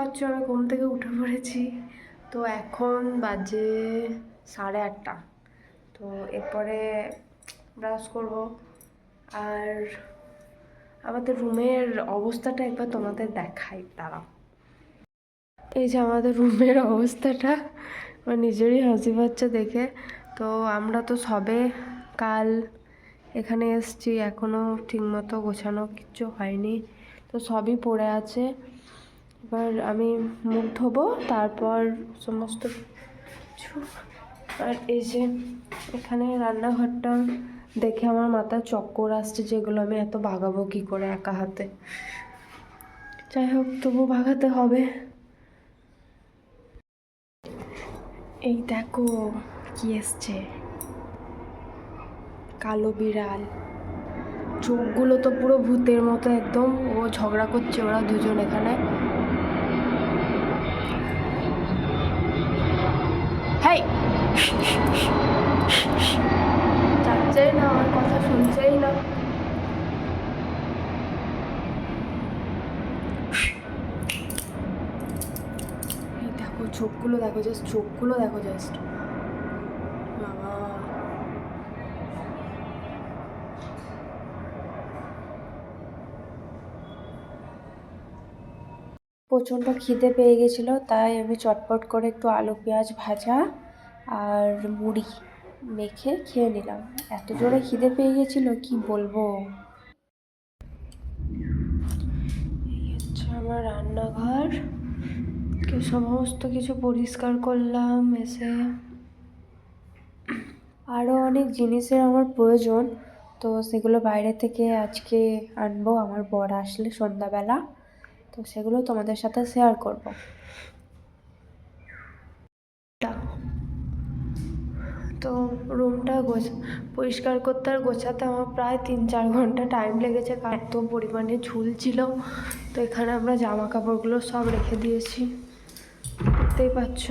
পাচ্ছ আমি ঘুম থেকে উঠে পড়েছি। তো এখন বাজে সাড়ে আটটা। তো এরপরে ব্রাশ করব। আর আমাদের রুমের অবস্থাটা একবার তোমাদের দেখাই, দাঁড়াও। এই যে আমাদের রুমের অবস্থাটা, আমার নিজেরই হাসি পাচ্ছে দেখে। তো আমরা তো সবে কাল এখানে এসছি এখনও ঠিকমতো গোছানো কিচ্ছু হয়নি। তো সবই পড়ে আছে। এবার আমি মুখ ধোবো, তারপর সমস্ত কিছু। আর এই যে এখানে রান্নাঘরটা দেখে আমার মাথা চক্কর আসছে, যেগুলো আমি এত ভাগাবো কী করে একা হাতে। যাই হোক তবু ভাগাতে হবে। এই দেখো কি এসছে। কালো বিড়াল। চোখগুলো তো পুরো ভূতের মতো একদম। ও ঝগড়া করছে, ওরা দুজন এখানে। দেখো, চোখগুলো দেখো জাস্ট চোখগুলো দেখো জাস্ট বাবা। প্রচণ্ড খিদে পেয়ে গেছিল, তাই আমি চটপট করে একটু আলু, পেঁয়াজ ভাজা আর মুড়ি মেখে খেয়ে নিলাম। এত জোরে খিদে পেয়ে গেছিল, কি বলব? আমার রান্নাঘর। সমস্ত কিছু পরিষ্কার করলাম, এসে আরও অনেক জিনিসের আমার প্রয়োজন। তো সেগুলো বাইরে থেকে আজকে আনব, আমার বর আসলে সন্ধ্যাবেলা। তো সেগুলো তোমাদের সাথে শেয়ার করব। তো রুমটা গোছ, পরিষ্কার করতে আর গোছাতে আমার প্রায় তিন চার ঘণ্টা টাইম লেগেছে এত পরিমাণে ঝুল ছিল। তো এখানে আমরা জামা কাপড়গুলো সব রেখে দিয়েছি। দেখতেই পাচ্ছ।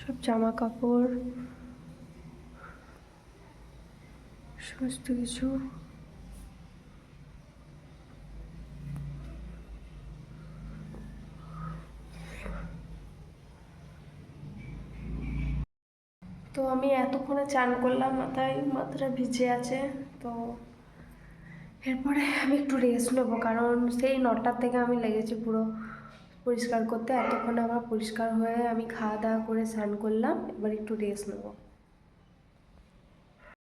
সব জামা কাপড় সমস্ত কিছু। তো আমি এতক্ষণে চান করলাম, মাথায় মাথাটা ভিজে আছে, তো এরপরে আমি একটু রেস্ট নেব, কারণ সেই নটার থেকে আমি লেগেছি পুরো পরিষ্কার করতে। এতক্ষণ আমার পরিষ্কার হয়ে আমি খাওয়া দাওয়া করে স্নান করলাম, এবার একটু রেস্ট নেব।